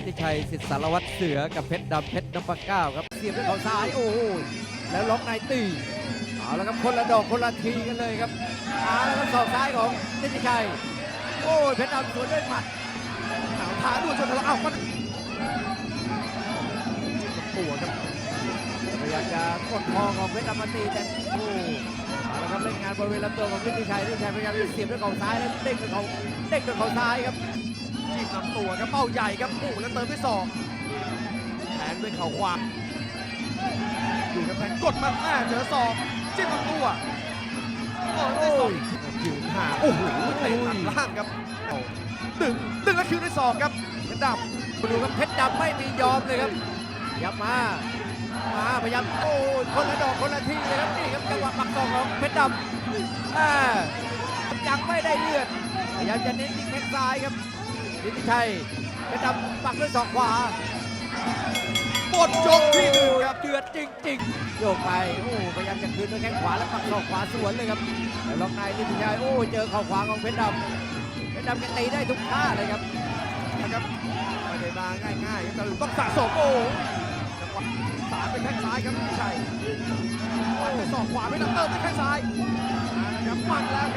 ฤทธิชัยสิทธิสารวัตรเสือกับเพชรดำเพชรนพเก้าครับเสียบด้วยเขาซ้ายโอ้โหแล้วล็อกในตีเอาแล้วครับคนละดอกคนละทีกันเลยครับเอาแล้วครับศอกซ้ายของฤทธิชัยโอ้ยเพชรดำสวนด้วยหมัดหาวท้าด้วยจนทะเลาะเอ้ามันตัวครับพยายามจะกดคอของเพชรดำมาตีแต่โอ้เอาละครับเล่นงานบริเวณลำตัวของฤทธิชัยฤทธิชัยพยายามจะเสียบด้วยเขาซ้ายแล้วเด้งด้วยเขาเด้งด้วยเขาซ้ายครับ จีบลำตัวครับเป้าใหญ่ครับโอ้แล้วเติมด้วยศอกแทงด้วยเข่าขวาอยู่ครับแทงกดมาแม่เจอศอกจิ้มลำตัวโอ้ได้ศอกยืนห่างโอ้โหเตะตัดล่างครับเอาดึงดึงแล้วคืนด้วยศอกครับเพชรดำดูครับเพชรดำไม่มียอมเลยครับยับมามาพยายามโอ้ยคนละดอกคนละทีเลยครับนี่ครับจังหวะปักศอกของเพชรดำอ่ายังไม่ได้เลือดพยายามจะเน้นที่แข้งซ้ายครับ ฤทธิชัยเพชรดำปักด้วยศอกขวาหมดยกที่หนึ่งครับเดือดจริงๆโยกไปโอ้พยายามจะคืนด้วยแข้งขวาแล้วปักศอกขวาสวนเลยครับแต่ล็อกในฤทธิชัยโอ้เจอเข่าขวาของเพชรดำเพชรดำแกตีได้ทุกท่าเลยครับนะครับไม่ได้มาง่ายๆครับแต่ต้องสะสมโอ้จังหวะสาดไปแข้งซ้ายครับพี่ชัยปล่อยไปศอกขวาไม่ต้องเติมด้วยแข้งซ้ายมาแล้วครับมันแล้ว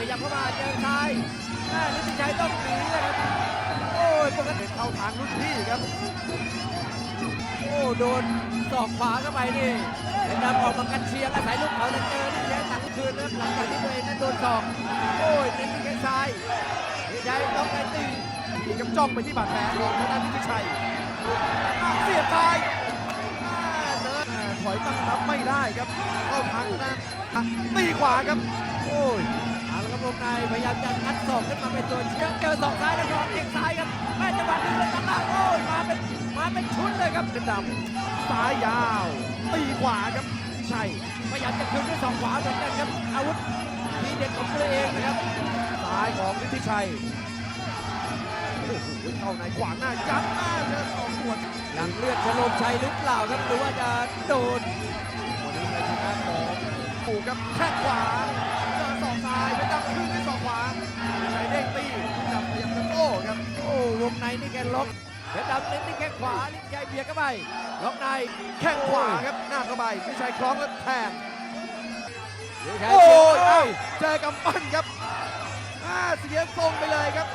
ขยับเข้ามาเจอซ้ายแม่ฤทธิชัยต้องหนีเลยครับ โอ้ยปกติเข้าทางรุ่นพี่ครับ โอ้โดนศอกขวาเข้าไปนี่เป็นดำออกมากันเชียงอาศัยลูกเขาจะเจอฤทธิชัยตัดคืนนะครับหลังจากที่ตัวเองนั้นโดนศอก โอ้ยเน้นที่แข้งซ้ายฤทธิชัยต้องไปตีนี่ครับจ้องไปที่บาดแผลของทางด้านพิชัยเสียบซ้ายอ่าเดินอ่าถอยตั้งรับไม่ได้ครับเข้าทางนะตีขวาครับ โอ้ย วงในพยายามจะงัดศอกขึ้นมาเป็นตัวเชือกเจอศอกซ้ายแล้วก็เอียงซ้ายครับแม่จังหวะดึงเลยตัดล่างโอ้ยมาเป็นมาเป็นชุดเลยครับเป็นดำซ้ายยาวตีขวาครับพิชัยพยายามจะคืนด้วยศอกขวาเหมือนกันครับอาวุธทีเด็ดของตัวเองนะครับซ้ายของฤทธิชัยโอ้โหเข้าในขวางหน้ายัดหน้าเจอสองสวนหลังเลือดชโลมชัยหรือเปล่าครับหรือว่าจะโดนวันนี้ชัยชนะของปู่ครับแข้งขวาเจอ ศอกซ้ายไปดับขึ้นด้วยศอกขวาชัยเด้งตีจับพยายามจะโต้ครับ โอ้วงในนี่แกล็อกเพชรดำเน้นที่แข้งขวานี่ใจเบียดเข้าไปล็อกในแข้งขวาครับหน้ากระบายพิชัยคล้องแล้วแทงฤทธิชัยโอ้ยเอ้าเอ้าเจอกำปั้นครับอ่าเสียทรงไปเลยครับ